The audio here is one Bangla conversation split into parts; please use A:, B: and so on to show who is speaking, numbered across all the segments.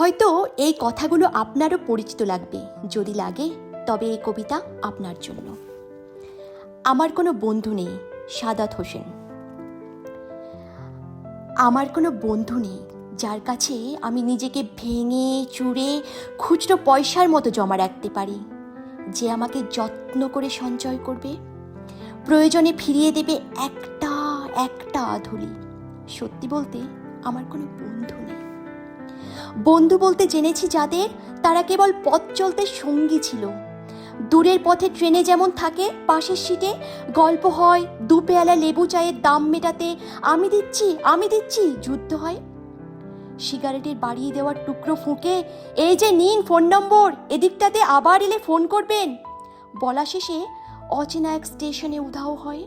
A: হয়তো এই কথাগুলো আপনারও পরিচিত লাগবে, যদি লাগে, তবে এই কবিতা আপনার জন্য। আমার কোনো বন্ধু নেই, সাদাত হোসেন। আমার কোনো বন্ধু নেই, যার কাছে আমি নিজেকে ভেঙে চুড়ে খুচরো পয়সার মতো জমা রাখতে পারি। যে আমাকে যত্ন করে সঞ্চয় করবে, প্রয়োজনে ফিরিয়ে দেবে একটা একটা আধুলি। সত্যি বলতে, আমার কোনো বন্ধু নেই। বন্ধু বলতে জেনেছি যাদের তারা কেবল পথ চলতে সঙ্গী ছিল। দূরের পথে ট্রেনে যেমন থাকে, পাশের সিটে গল্প হয় দু পেয়ালা লেবু চায়ের দাম মেটাতে, আমি দিচ্ছি আমি দিচ্ছি যুদ্ধ হয়। সিগারেটের বাড়িয়ে দেওয়ার টুকরো ফুঁকে, এই যে নিন ফোন নম্বর, এদিকটাতে আবার এলে ফোন করবেন। বলা শেষে অচেনা এক স্টেশনে উধাও হয়।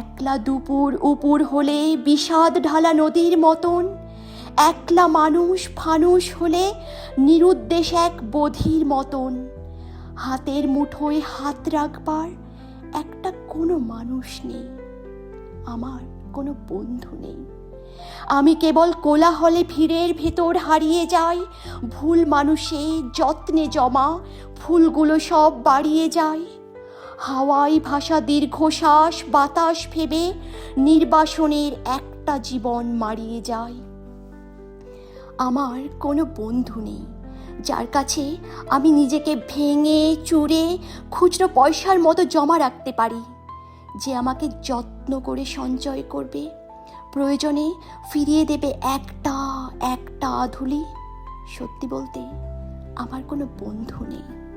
A: একলা দুপুর উপুর হলে বিষাদ ঢালা নদীর মতন, একলা মানুষ ফানুষ হলে নিরুদ্দেশ এক বধির মতন। হাতের মুঠোয় হাত রাখবার একটা কোনো মানুষ নেই, আমার কোনো বন্ধু নেই। আমি কেবল কোলাহলে ভিড়ের ভেতর হারিয়ে যাই, ভুল মানুষে যত্নে জমা ফুলগুলো সব বাড়িয়ে যায় হাওয়াই ভাষা দীর্ঘশ্বাস, বাতাস ভেবে নির্বাসনের একটা জীবন মারিয়ে যায়। আমার কোনো বন্ধু নেই, যার কাছে আমি নিজেকে ভেঙে, চুরে, খুচরো পয়সার মতো জমা রাখতে পারি। যে আমাকে যত্ন করে সঞ্চয় করবে, প্রয়োজনে ফিরিয়ে দেবে একটা একটা ধুলি। সত্যি বলতে, আমার কোনো বন্ধু নেই।